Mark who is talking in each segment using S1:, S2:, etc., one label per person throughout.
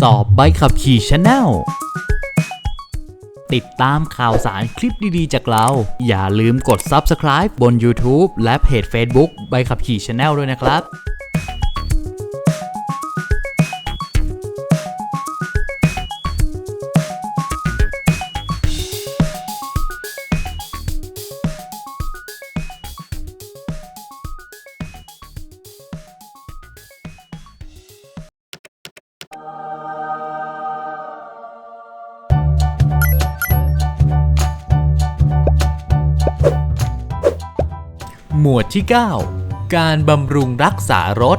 S1: สอบใบขับขี่ชาแนลติดตามข่าวสารคลิปดี ๆ จากเรา อย่าลืมกด Subscribe บน YouTube และเพจ Facebook ใบขับขี่ชาแนลด้วยนะครับ หมวดที่ 9 การบำรุงรักษารถ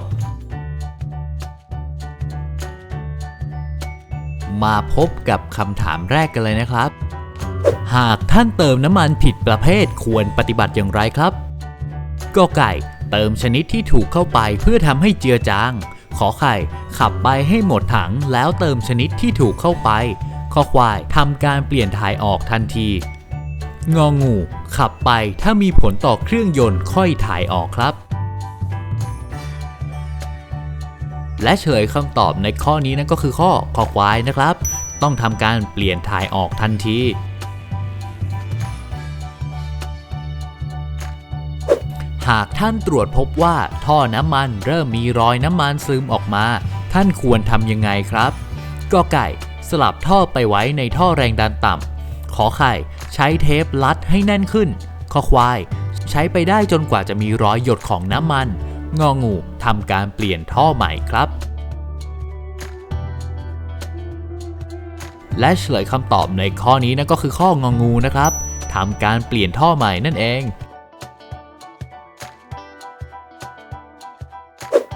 S1: มาพบกับคำถามแรกกันเลยนะครับ หากท่านเติมน้ำมันผิดประเภทควรปฏิบัติอย่างไรครับก็ไก่เติมชนิดที่ถูกเข้าไปเพื่อทำให้เจือจาง ขอไข่ ขับไปให้หมดถังแล้วเติมชนิดที่ถูกเข้าไปขอควายทำการเปลี่ยนถ่ายออกทันที งองู ขับไปถ้ามีผลต่อเครื่องยนต์ค่อยถ่ายออกครับ และเฉลยคำตอบในข้อนี้นั่นก็คือข้อคอควายนะครับ ต้องทำการเปลี่ยนถ่ายออกทันทีหากท่านตรวจพบว่าท่อน้ำมันเริ่มมีรอยน้ำมันซึมออกมา ท่านควรทำยังไงครับ ก็ไก่ สลับท่อไปไว้ในท่อแรงดันต่ำขอไข่ ใช้เทปลัดให้แน่นขึ้น ข้อควาย ใช้ไปได้จนกว่าจะมีรอยหยดของน้ำมัน งองูทำการเปลี่ยนท่อใหม่ครับ และเฉลยคำตอบในข้อนี้นั่นก็คือข้ององูนะครับทำการเปลี่ยนท่อใหม่นั่นเอง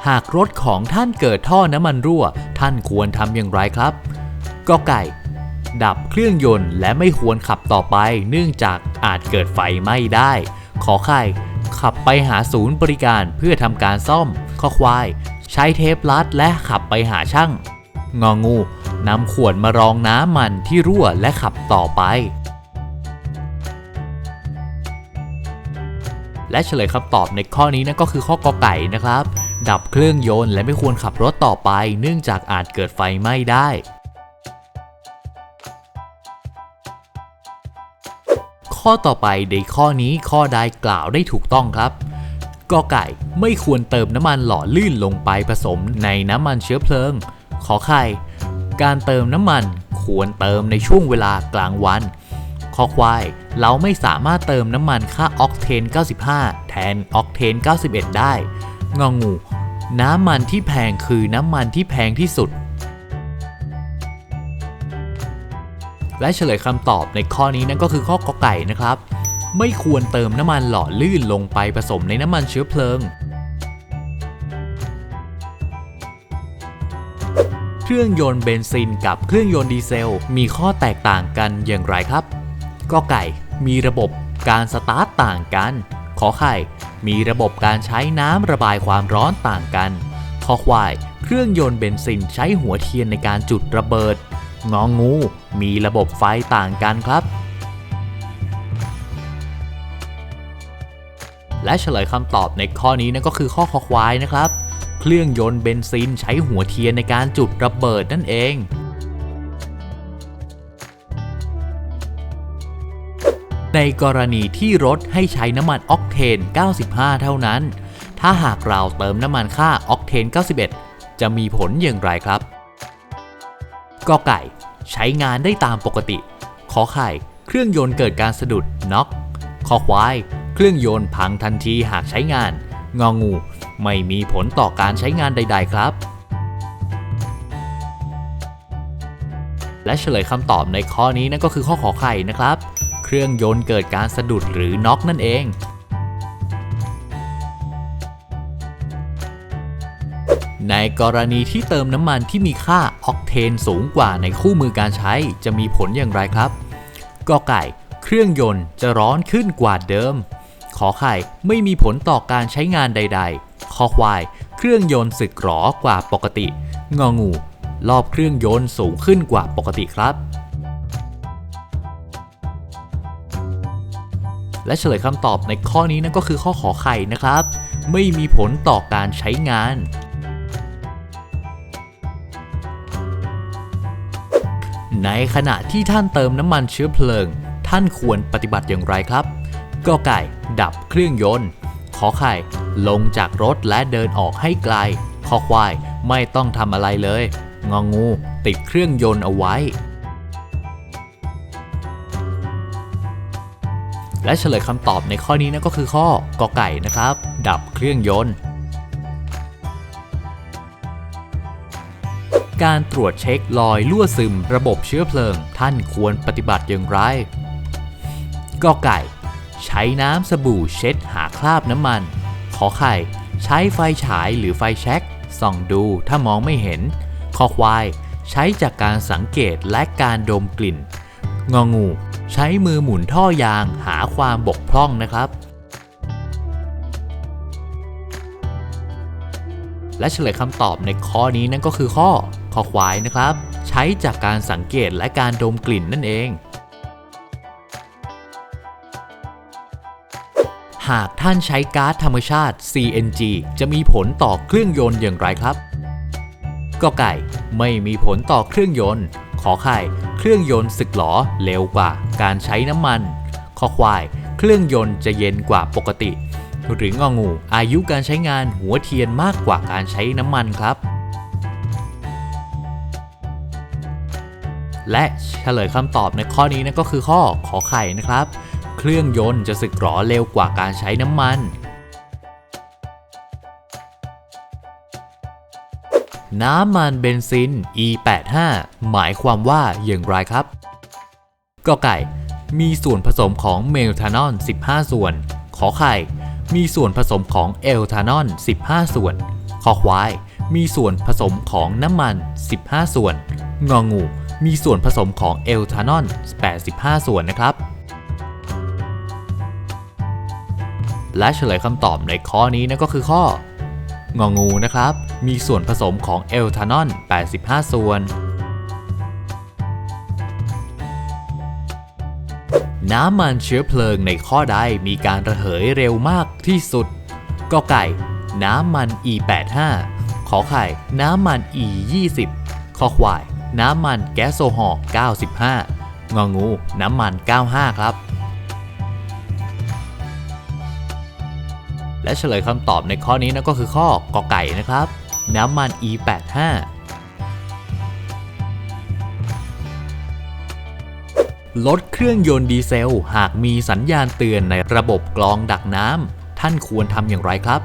S1: หากรถของท่านเกิดท่อน้ำมันรั่ว ท่านควรทำอย่างไรครับ ก็ไก่ ดับเครื่องยนต์และไม่ควรขับต่อไป เนื่องจากอาจเกิดไฟไหม้ได้ ขอไข่ ขับไปหาศูนย์บริการเพื่อทำการซ่อม ข้อควาย ใช้เทปลัดและขับไปหาช่าง งองูนำขวดมารองน้ำมันที่รั่วและขับต่อไป และเฉลยคำตอบในข้อนี้นั่นก็คือข้อกอไก่นะครับ ดับเครื่องยนต์และไม่ควรขับรถต่อไป เนื่องจากอาจเกิดไฟไหม้ได้ ข้อต่อไปในข้อนี้ข้อใดกล่าวได้ถูกต้องครับกอไก่ไม่ควรเติมน้ำมันหล่อลื่นลงไปผสมในน้ำมันเชื้อเพลิง ขอไข่ การเติมน้ำมันควรเติมในช่วงเวลากลางวันคอควาย เราไม่สามารถเติมน้ำมันค่าออกเทน 95 แทนออกเทน 91 ได้ งองู น้ำมันที่แพงคือน้ำมันที่แพงที่สุด และเฉลยคำตอบในข้อนี้นั่นก็คือข้อกอไก่นะครับ ไม่ควรเติมน้ำมันหล่อลื่นลงไปผสมในน้ำมันเชื้อเพลิง เครื่องยนต์เบนซินกับเครื่องยนต์ดีเซล มีข้อแตกต่างกันอย่างไรครับก็ไก่มีระบบการสตาร์ตต่างกัน ขอไข่ มีระบบการใช้น้ำระบายความร้อนต่างกันคอควาย เครื่องยนต์เบนซินใช้หัวเทียนในการจุดระเบิด งองู มีระบบไฟต่างกันครับ และเฉลยคำตอบในข้อนี้นั่นก็คือข้อคอควายนะครับ เครื่องยนต์เบนซินใช้หัวเทียนในการจุดระเบิดนั่นเองในกรณีที่รถให้ใช้น้ำมันออกเทน 95 เท่านั้น ถ้าหากเราเติมน้ำมันค่าออกเทน 91 จะมีผลอย่างไรครับ กอไก่ ใช้งานได้ตามปกติ ขอไข่ เครื่องยนต์เกิดการสะดุดน็อกคอควาย เครื่องยนต์พังทันทีหากใช้งาน งองู ไม่มีผลต่อการใช้งานใด ๆ ครับ และเฉลยคำตอบในข้อนี้นั่นก็คือข้อขอไข่นะครับ เครื่องยนต์เกิดการสะดุดหรือน็อกนั่นเอง ในกรณีที่เติมน้ำมันที่มีค่าออกเทนสูงกว่าในคู่มือการใช้จะมีผลอย่างไรครับกอไก่ เครื่องยนต์จะร้อนขึ้นกว่าเดิม ขอไข่ไม่มีผลต่อการใช้งานใด ๆ คอควาย เครื่องยนต์สึกหรอกว่าปกติ งองู รอบเครื่องยนต์สูงขึ้นกว่าปกติครับ และเฉลยคำตอบในข้อนี้นั่นก็คือข้อขอไข่นะครับ ไม่มีผลต่อการใช้งาน ในขณะที่ท่านเติมน้ำมันเชื้อเพลิง ท่านควรปฏิบัติอย่างไรครับกอไก่ดับเครื่องยนต์ ขอไข่ ลงจากรถและเดินออกให้ไกล ขอควายไม่ต้องทำอะไรเลย งองู ติดเครื่องยนต์เอาไว้ และเฉลยคำตอบในข้อนี้นั่นก็คือข้อกอไก่นะครับ ดับเครื่องยนต์ การตรวจเช็ครอยรั่วซึมระบบเชื้อเพลิง ท่านควรปฏิบัติอย่างไรกอไก่ ใช้น้ำสบู่เช็ดหาคราบน้ำมัน ขอไข่ ใช้ไฟฉายหรือไฟแช็กส่องดูถ้ามองไม่เห็น คอควาย ใช้จากการสังเกตและการดมกลิ่น งองู ใช้มือหมุนท่อยางหาความบกพร่องนะครับ และเฉลยคำตอบในข้อนี้นั่นก็คือข้อ คอควายนะครับ ใช้จากการสังเกตและการดมกลิ่นนั่นเอง หากท่านใช้ก๊าซธรรมชาติ CNG จะมีผลต่อเครื่องยนต์อย่างไรครับกอไก่ไม่มีผลต่อเครื่องยนต์ ขอไข่เครื่องยนต์สึกหรอเร็วกว่าการใช้น้ำมันคอควาย เครื่องยนต์จะเย็นกว่าปกติ หรืององูอายุการใช้งานหัวเทียนมากกว่าการใช้น้ำมันครับ และเฉลยคำตอบในข้อนี้นั่นก็คือข้อขอไข่นะครับ เครื่องยนต์จะสึกหรอเร็วกว่าการใช้น้ำมัน น้ำมันเบนซิน E85 หมายความว่าอย่างไรครับกอไก่ มีส่วนผสมของเมลทานอล 15 ส่วน ขอไข่ มีส่วนผสมของเอลทานอล 15 ส่วนคอควาย มีส่วนผสมของน้ำมัน 15 ส่วน งองู มีส่วนผสมของเอลทานอล85 ส่วนนะครับ และเฉลยคำตอบในข้อนี้นั่นก็คือข้ององูนะครับ มีส่วนผสมของเอลทานอล85 ส่วน น้ำมันเชื้อเพลิงในข้อใดมีการระเหยเร็วมากที่สุดกอไก่ น้ำมัน E85 ขอไข่ น้ำมัน E20 คอควาย น้ำมันแก๊สโซฮอล์95 งองู น้ำมัน 95 ครับ และเฉลยคำตอบในข้อนี้นั่นก็คือข้อกอไก่นะครับ น้ำมัน E85 ลดเครื่องยนต์ดีเซล หากมีสัญญาณเตือนในระบบกรองดักน้ำท่านควรทำอย่างไรครับ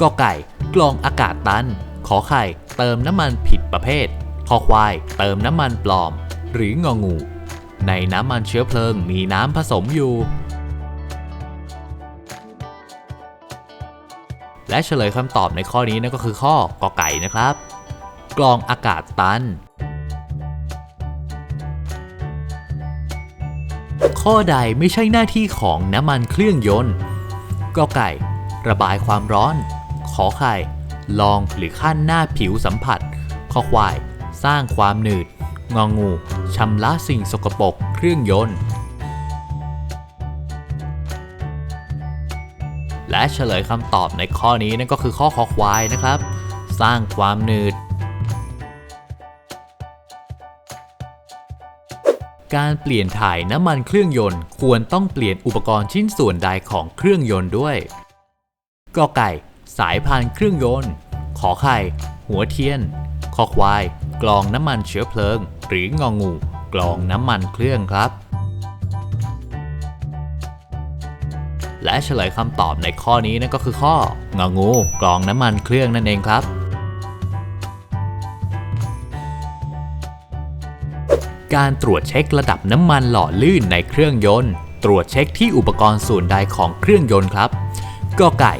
S1: กอไก่ กรองอากาศตัน ขอไข่ เติมน้ำมันผิดประเภท คอควายเติมน้ำมันปลอม หรืององู ในน้ำมันเชื้อเพลิงมีน้ำผสมอยู่ และเฉลยคำตอบในข้อนี้นั่นก็คือข้อกอไก่นะครับกรองอากาศตัน ข้อใดไม่ใช่หน้าที่ของน้ำมันเครื่องยนต์กอไก่ ระบายความร้อน ขอไข่ลองหรือขั้นหน้าผิวสัมผัสคอควาย สร้างความหนืด งองูชำระสิ่งสกปรกเครื่องยนต์ และเฉลยคำตอบในข้อนี้นั่นก็คือข้อคอควายนะครับ สร้างความหนืด การเปลี่ยนถ่ายน้ำมันเครื่องยนต์ ควรต้องเปลี่ยนอุปกรณ์ชิ้นส่วนใดของเครื่องยนต์ด้วยกอไก่ สายพานเครื่องยนต์ ขอไข่ หัวเทียน คอควาย กรองน้ำมันเชื้อเพลิง หรืององูกรองน้ำมันเครื่องครับ และเฉลยคำตอบในข้อนี้นั่นก็คือข้ององูกรองน้ำมันเครื่องนั่นเองครับ การตรวจเช็คระดับน้ำมันหล่อลื่นในเครื่องยนต์ ตรวจเช็คที่อุปกรณ์ส่วนใดของเครื่องยนต์ครับกอไก่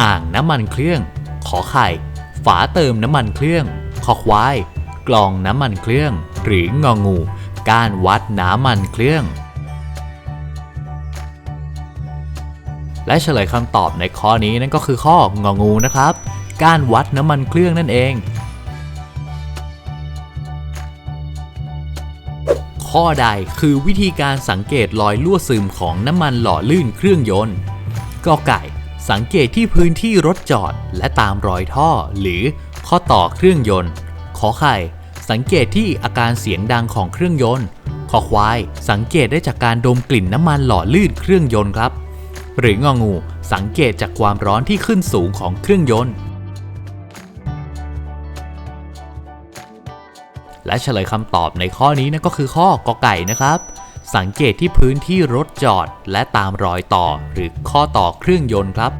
S1: อ่างน้ำมันเครื่อง ขอไข่ ฝาเติมน้ำมันเครื่องคอควาย กล่องน้ำมันเครื่อง หรืององูการวัดน้ำมันเครื่อง และเฉลยคำตอบในข้อนี้นั่นก็คือข้ององูนะครับการวัดน้ำมันเครื่องนั่นเอง ข้อใดคือวิธีการสังเกตรอยรั่วซึมของน้ำมันหล่อลื่นเครื่องยนต์กอไก่สังเกตที่พื้นที่รถจอดและตามรอยท่อ หรือข้อต่อเครื่องยนต์ อไข่ สังเกตที่อาการเสียงดังของเครื่องยนต์คอควาย สังเกตได้จากการดมกลิ่นน้ำมันหล่อลื่นเครื่องยนต์ครับ หรืององู สังเกตจากความร้อนที่ขึ้นสูงของเครื่องยนต์ และเฉลยคำตอบในข้อนี้นั่นก็คือข้อกอไก่นะครับ สังเกตที่พื้นที่รถจอดและตามรอยต่อหรือข้อต่อเครื่องยนต์ครับ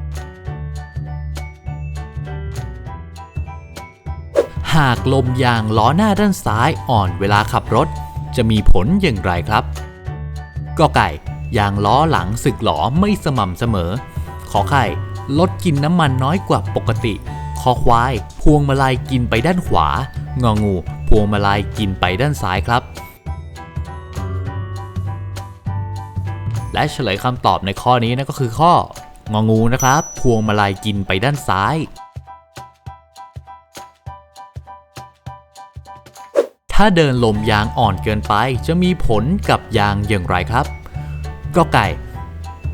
S1: หากลมยางล้อหน้าด้านซ้ายอ่อนเวลาขับรถ จะมีผลอย่างไรครับกอไก่ยางล้อหลังสึกหลอไม่สม่ำเสมอ ขอไข่ลดกินน้ำมันน้อยกว่าปกติ คอควาย พวงมาลัยกินไปด้านขวา งองู พวงมาลัยกินไปด้านซ้ายครับ และเฉลยคำตอบในข้อนี้นั่นก็คือข้ององูนะครับ พวงมาลัยกินไปด้านซ้าย ถ้าเดินลมยางอ่อนเกินไปจะมีผลกับยางอย่างไรครับ ก็ไก่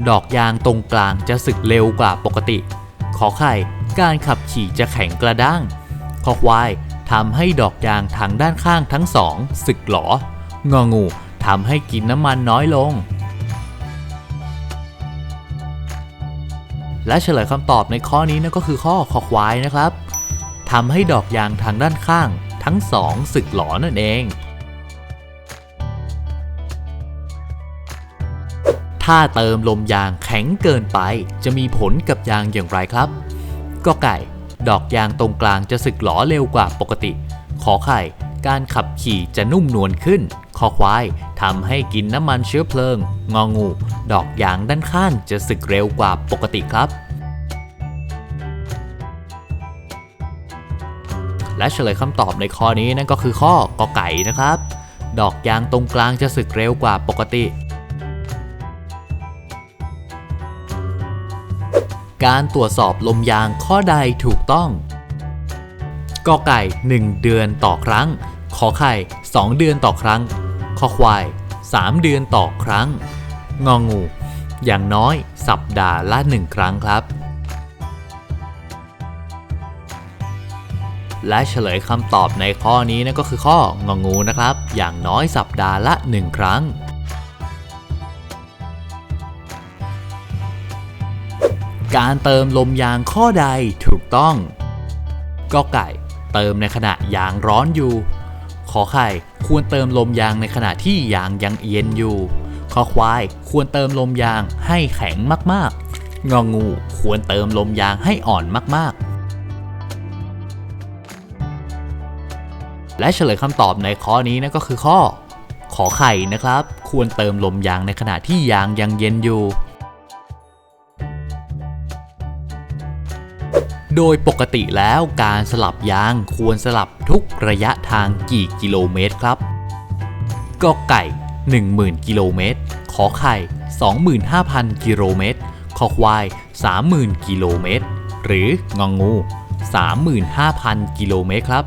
S1: ดอกยางตรงกลางจะสึกเร็วกว่าปกติ ขอไข่ การขับขี่จะแข็งกระด้าง ขอควายทำให้ดอกยางทางด้านข้างทั้งสองสึกหลององูทำให้กินน้ำมันน้อยลง และเฉลยคำตอบในข้อนี้นั่นก็คือข้อคอควายนะครับทำให้ดอกยางทางด้านข้าง ทั้งสองสึกหลอนั่นเอง ถ้าเติมลมยางแข็งเกินไป จะมีผลกับยางอย่างไรครับ ก็ไก่ ดอกยางตรงกลางจะสึกหลอเร็วกว่าปกติ ขอไข่ การขับขี่จะนุ่มนวลขึ้น คอควายทำให้กินน้ำมันเชื้อเพลิง งองู ดอกยางด้านข้างจะสึกเร็วกว่าปกติครับ และเฉลยคำตอบในข้อนี้นั่นก็คือข้อกอไก่นะครับ ดอกยางตรงกลางจะสึกเร็วกว่าปกติ การตรวจสอบลมยางข้อใดถูกต้องกอไก่ 1 เดือนต่อครั้ง ขอไข่ 2 เดือนต่อครั้งคอควาย 3 เดือนต่อครั้ง งองู อย่างน้อยสัปดาห์ละ 1 ครั้งครับ และเฉลยคำตอบในข้อนี้นั่นก็คือข้ององูนะครับ อย่างน้อยสัปดาห์ละ 1 ครั้งการเติมลมยางข้อใดถูกต้อง ก็ไก่ เติมในขณะยางร้อนอยู่ ขอไข่ควรเติมลมยางในขณะที่ยางยังเย็นอยู่ ขอควายควรเติมลมยางให้แข็งมากๆ งองูควรเติมลมยางให้อ่อนมากๆ และเฉลยคำตอบในข้อนี้นั่นก็คือข้อ ขอไข่นะครับ ควรเติมลมยางในขณะที่ยางยังเย็นอยู่ โดยปกติแล้วการสลับยางควรสลับทุกระยะทางกี่กิโลเมตรครับกอไก่ 10,000 กิโลเมตร ขอไข่ 25,000 กิโลเมตร ขอควาย 30,000 กิโลเมตร หรืององู35,000 กิโลเมตรครับ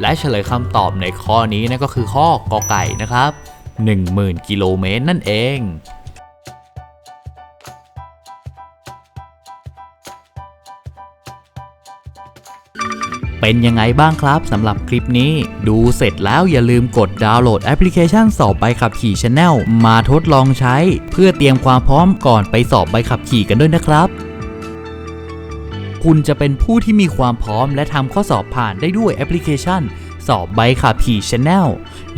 S1: และเฉลยคำตอบในข้อนี้นั่นก็คือข้อกอไก่นะครับ 10,000 กิโลเมตรนั่นเองเป็นยังไงบ้างครับสำหรับคลิปนี้ ดูเสร็จแล้วอย่าลืมกดดาวน์โหลดแอปพลิเคชันสอบใบขับขี่ Channel มาทดลองใช้ เพื่อเตรียมความพร้อมก่อนไปสอบใบขับขี่กันด้วยนะครับ คุณจะเป็นผู้ที่มีความพร้อมและทำข้อสอบผ่านได้ด้วยแอปพลิเคชัน สอบใบขับขี่ Channel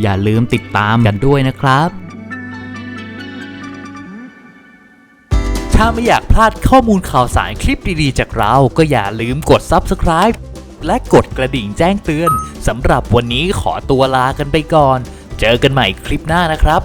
S1: อย่าลืมติดตามกันด้วยนะครับ ถ้าไม่อยากพลาดข้อมูลข่าวสารคลิปดีๆ จากเรา ก็อย่าลืมกด Subscribe และกดกระดิ่งแจ้งเตือนสำหรับวันนี้ขอตัวลากันไปก่อน เจอกันใหม่คลิปหน้านะครับ